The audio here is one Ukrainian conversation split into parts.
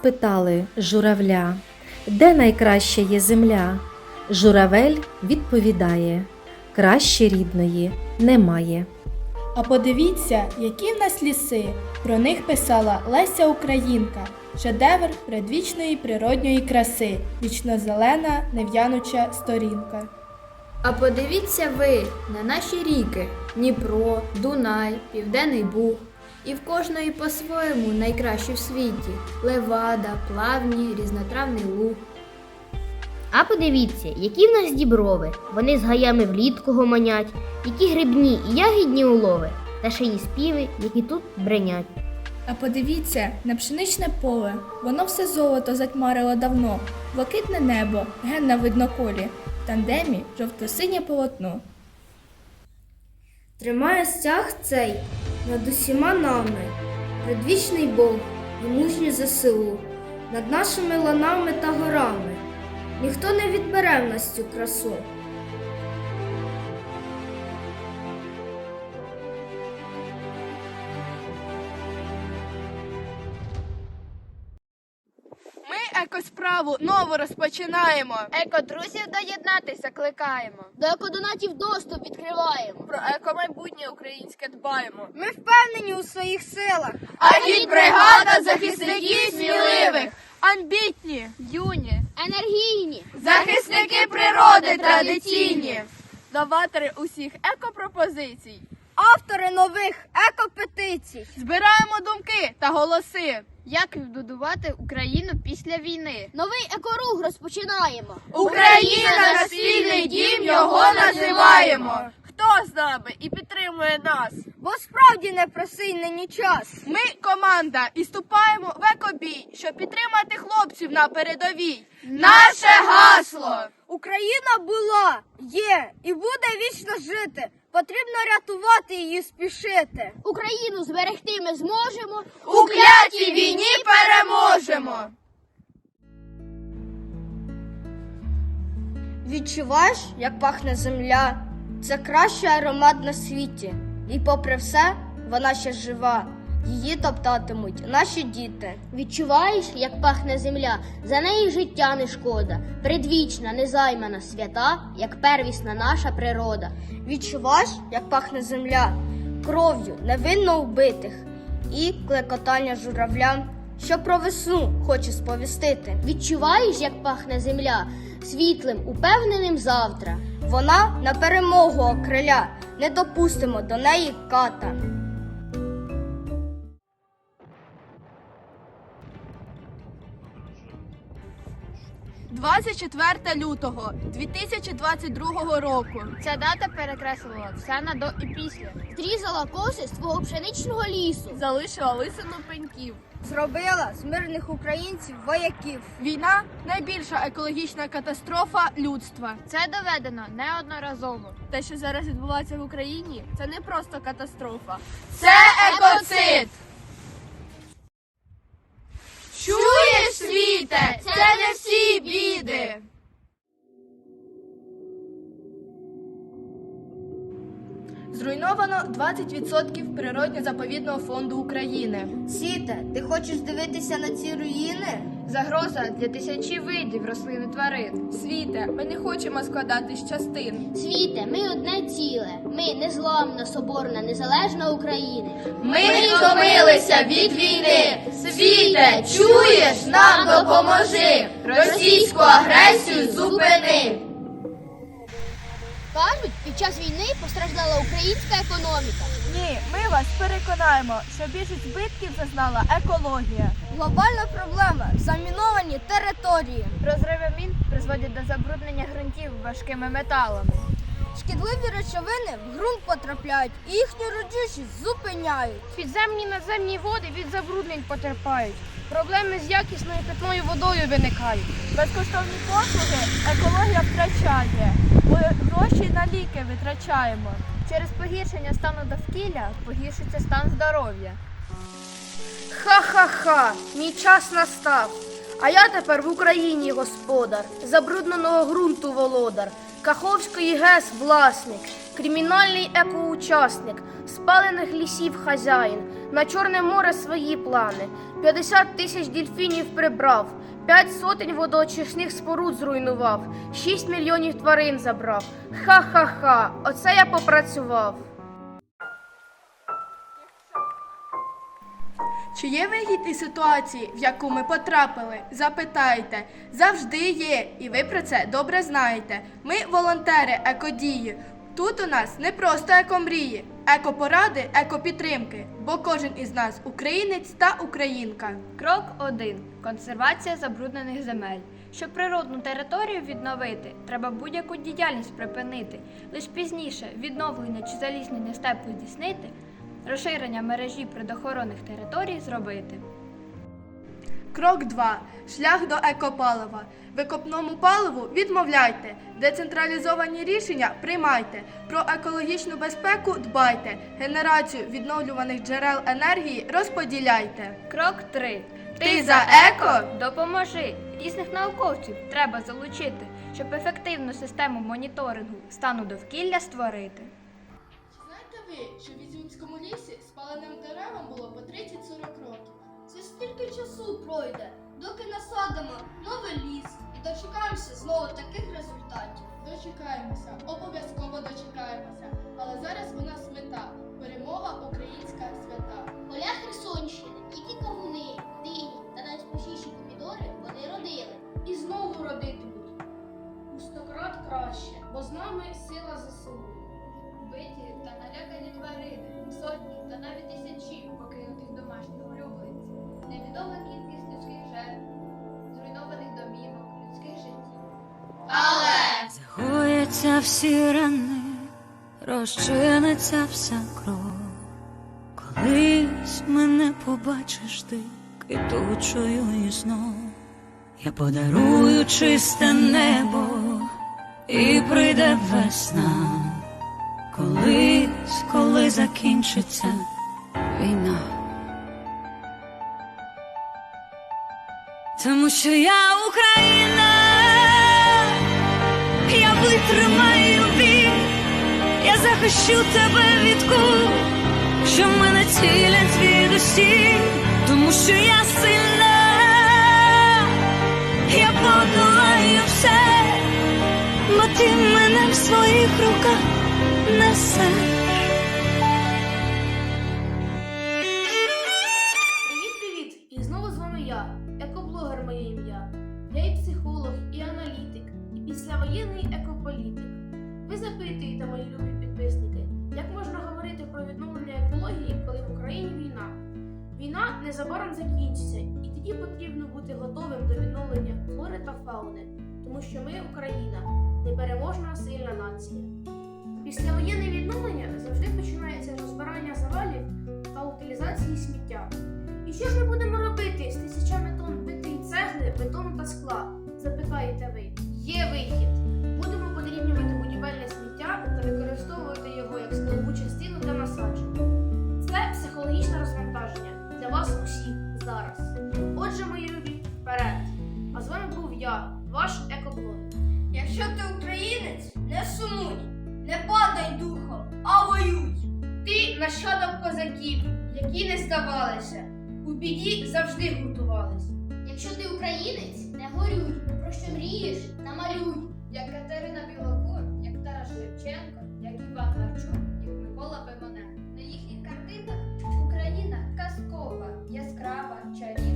Спитали журавля, де найкраща є земля? Журавель відповідає: краще рідної немає. А подивіться, які в нас ліси. Про них писала Леся Українка, шедевр предвічної природньої краси, вічно-зелена нев'януча сторінка. А подивіться ви на наші ріки Дніпро, Дунай, Південний Буг. І в кожної по-своєму найкращі в світі левада, плавні, різнотравний луг. А подивіться, які в нас діброви. Вони з гаями влітку гомонять, які грибні і ягідні улови, та ще й співи, які тут бренять. А подивіться на пшеничне поле, воно все золото затьмарило давно, блакитне небо, ген на видноколі, в тандемі жовто-синє полотно. Тримає стяг цей над усіма нами, предвічний Бог і мужній ЗСУ, над нашими ланами та горами. Ніхто не відбере в нас цю красу. Екосправу нову розпочинаємо. Еко-друзів доєднатися кликаємо. До екодонатів доступ відкриваємо. Про екомайбутнє українське дбаємо. Ми впевнені у своїх силах. Агітбригада захисників сміливих, амбітні, юні, Енергійні! захисники природи традиційні, новатори усіх екопропозицій. Автори нових екопетицій. Збираємо думки та голоси. Як відбудувати Україну після війни? Новий екорух розпочинаємо. Україна на спільний дім його називаємо. Хто з нами і підтримує нас? Бо справді непростий нині час. Ми команда і ступаємо в екобій, щоб підтримати хлопців на передовій. Наше гасло! Україна була, є і буде вічно жити. Потрібно рятувати її, спішити. Україну зберегти ми зможемо. У клятій війні переможемо! Відчуваєш, як пахне земля? Це кращий аромат на світі. І попри все, вона ще жива. Її топтатимуть наші діти. Відчуваєш, як пахне земля, за неї життя не шкода, предвічна, незаймана свята, як первісна наша природа. Відчуваєш, як пахне земля кров'ю невинно вбитих і клекотання журавля, що про весну хоче сповістити. Відчуваєш, як пахне земля, світлим, упевненим завтра. Вона на перемогу окриля, не допустимо до неї ката. – 24 лютого 2022 року. Ця дата перекреслила все на до і після. Зрізала коси з твого пшеничного лісу. Залишила лисину пеньків. Зробила з мирних українців вояків. Війна найбільша екологічна катастрофа людства. Це доведено неодноразово. Те, що зараз відбувається в Україні, це не просто катастрофа. Це екоцид! Чуєш, світе? Це не всі. Зруйновано 20% природньо-заповідного фонду України. Сіте, ти хочеш дивитися на ці руїни? Загроза для тисячі видів рослин і тварин. Світе, ми не хочемо складати з частин. Світе, ми одне ціле. Ми незламна, соборна, незалежна Україна. Ми втомилися від війни. Світе, чуєш, нам допоможи. Російську агресію зупини. Кажуть, під час війни постраждала українська економіка. Ні, ми вас переконаємо, що більшість збитків зазнала екологія. Глобальна проблема заміновані території. Розриви мін призводять до забруднення ґрунтів важкими металами. Шкідливі речовини в ґрунт потрапляють і їхню родючість зупиняють. Підземні і надземні води від забруднень потерпають. Проблеми з якісною питною водою виникають. Безкоштовні послуги екологія втрачає. Ми гроші на ліки витрачаємо. Через погіршення стану довкілля погіршиться стан здоров'я. Ха-ха-ха, мій час настав. А я тепер в Україні господар, забрудненого ґрунту володар, Каховської ГЕС власник. Кримінальний екоучасник, спалених лісів хазяїн, на Чорне море свої плани. 50 тисяч дільфінів прибрав, 5 сотень водоочисних споруд зруйнував, 6 мільйонів тварин забрав. Ха-ха-ха, оце я попрацював. Чи є вихід із ситуації, в яку ми потрапили? Запитайте. Завжди є, і ви про це добре знаєте. Ми волонтери екодії. Тут у нас не просто екомрії, екопоради, екопідтримки, бо кожен із нас українець та українка. Крок 1. Консервація забруднених земель. Щоб природну територію відновити, треба будь-яку діяльність припинити. Лиш пізніше відновлення чи залізнення степу здійснити, розширення мережі природоохоронних територій зробити. Крок 2. Шлях до екопалива. Викопному паливу відмовляйте. Децентралізовані рішення приймайте. Про екологічну безпеку дбайте. Генерацію відновлюваних джерел енергії розподіляйте. Крок 3. Ти за еко? Допоможи. Різних науковців треба залучити, щоб ефективну систему моніторингу стану довкілля створити. Ви, що в Ізюмському лісі спаленим деревам було по 30-40 років? Це стільки часу пройде, доки насадимо новий ліс і дочекаємося знову таких результатів. Дочекаємося, обов'язково дочекаємося. Але зараз у нас мета перемога українська свята. Поля Херсонщини, тільки кавуни, дині та найспішіші помідори вони родили. І знову родитимуть. У стократ краще, бо з нами сила ЗСУ. Биті та налякані тварини, сотні та навіть тисячі покинутих домашніх улюбленців, невідома кількість людських жертв, зруйнованих домівок, людських життів. Загояться всі рани, розчиниться вся кров. Колись мене побачиш ти квітучою і знов. Я подарую чисте небо і прийде весна. Колись, коли закінчиться війна. Тому що я Україна, я витримаю біль, я захищу тебе від кул, що мене цілять звідусіль, тому що я сильна, я подолаю все, бо ти мене в своїх руках несеш. Привіт, привіт! І знову з вами я, екоблогер моє ім'я. Я і психолог, і аналітик, і післявоєнний екополітик. Ви запитуєте, мої любі підписники, як можна говорити про відновлення екології, коли в Україні війна? Війна незабаром закінчиться, і тоді потрібно бути готовим до відновлення флори та фауни, тому що ми, Україна, непереможна сильна нація. Післявоєнне відновлення завжди починається розбирання завалів та утилізації сміття. І що ж ми будемо робити з тисячами тонн битої цегли, бетону та скла? Запитаєте ви. Є вихід. Будемо подрібнювати будівельне сміття та використовувати його як складову частину для насадження. Це психологічне розвантаження для вас усіх зараз. Отже, мої любі, вперед! А з вами був я, ваш екоблогер. Якщо ти українець, нащадок козаків, які не здавалися, у біді завжди гуртувались. Якщо ти українець, не горюй, про що мрієш, намалюй. Як Катерина Білокур, як Тарас Шевченко, як Іван Гарчук, як Микола Пимоненко. На їхніх картинах Україна казкова, яскрава, чарівна,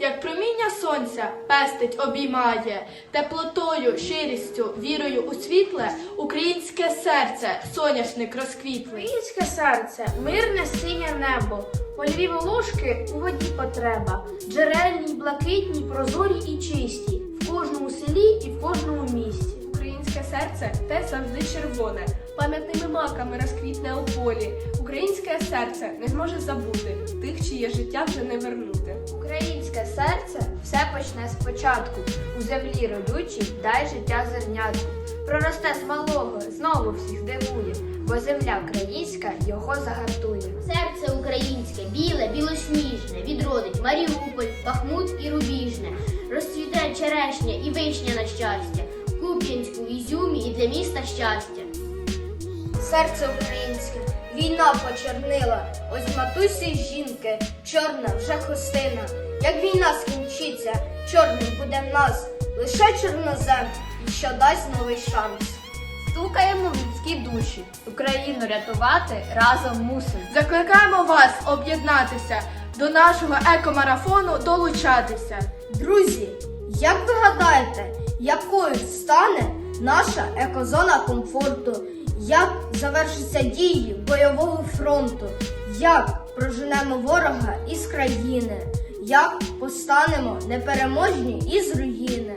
як проміння сонця пестить обіймає, теплотою, щирістю, вірою у світле, українське серце, соняшник розквітлий. Українське серце, мирне синє небо, польові волошки у воді потреба, джерельні, блакитні, прозорі і чисті, в кожному селі і в кожному місті. Українське серце те завжди червоне, пам'ятними маками розквітне у полі. Українське серце не зможе забути тих, чиє життя вже не вернути. Українське серце все почне спочатку. У землі родючій дай життя зернятку. Проросте з малого, знову всіх дивує, бо земля українська його загартує. Серце українське, біле, білосніжне, відродить Маріуполь, Бахмут і Рубіжне. Розцвіте черешня і вишня на щастя, Куп'янську, Ізюмі і для міста щастя. Серце українське, війна почорнила, ось матусі жінки, чорна вже хустина. Як війна скінчиться, чорним буде в нас, лише чорнозем, і що дасть новий шанс. Стукаємо в людські душі. Україну рятувати разом мусимо. Закликаємо вас об'єднатися, до нашого екомарафону долучатися. Друзі, як ви гадаєте, якою стане наша екозона комфорту? Як завершаться дії бойового фронту? Як проженемо ворога із країни? Як постанемо непереможні із руїни?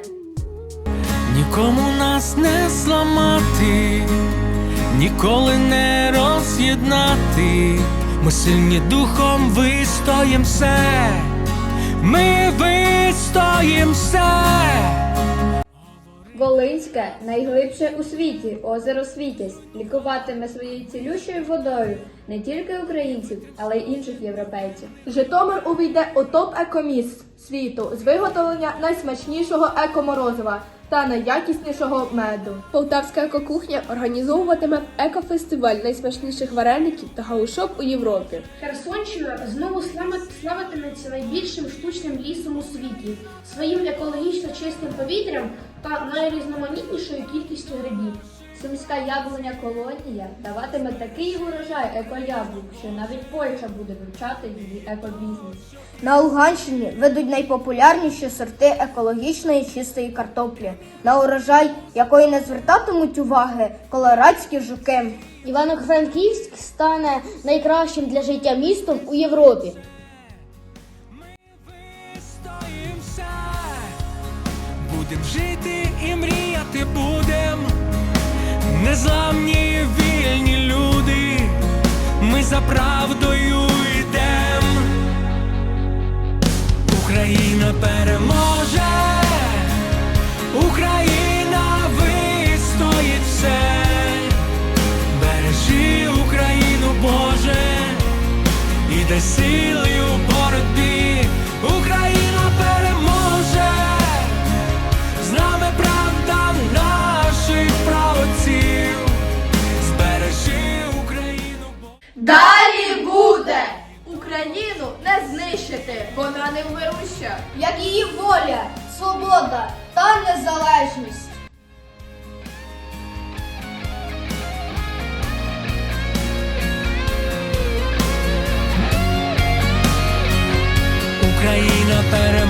Нікому нас не зламати, ніколи не роз'єднати. Ми сильні духом вистоїм все, ми вистоїм все. Волинське найглибше у світі озеро Світязь лікуватиме своєю цілющою водою не тільки українців, але й інших європейців. Житомир увійде у топ екоміст світу з виготовлення найсмачнішого екоморозива та найякіснішого меду. Полтавська екокухня організовуватиме екофестиваль найсмачніших вареників та галушок у Європі. Херсонщина знову слави- славитиметься найбільшим штучним лісом у світі, своїм екологічно чистим повітрям та найрізноманітнішою кількістю грибів. Сумська яблуня колонія даватиме такий урожай екояблук, що навіть Польща буде вивчати її екобізнес. На Луганщині ведуть найпопулярніші сорти екологічної чистої картоплі, на урожай якої не звертатимуть уваги колорадські жуки. Івано-Франківськ стане найкращим для життя містом у Європі. Вистоїм все, будем жити і мріяти будем. Незламні вільні люди, ми за правдою йдем. Україна переможе, Україна вистоїть все. Бережи Україну, Боже, і дай боротьбі. Далі буде! Україну не знищити, вона не вмируща, як її воля, свобода та незалежність. Україна перед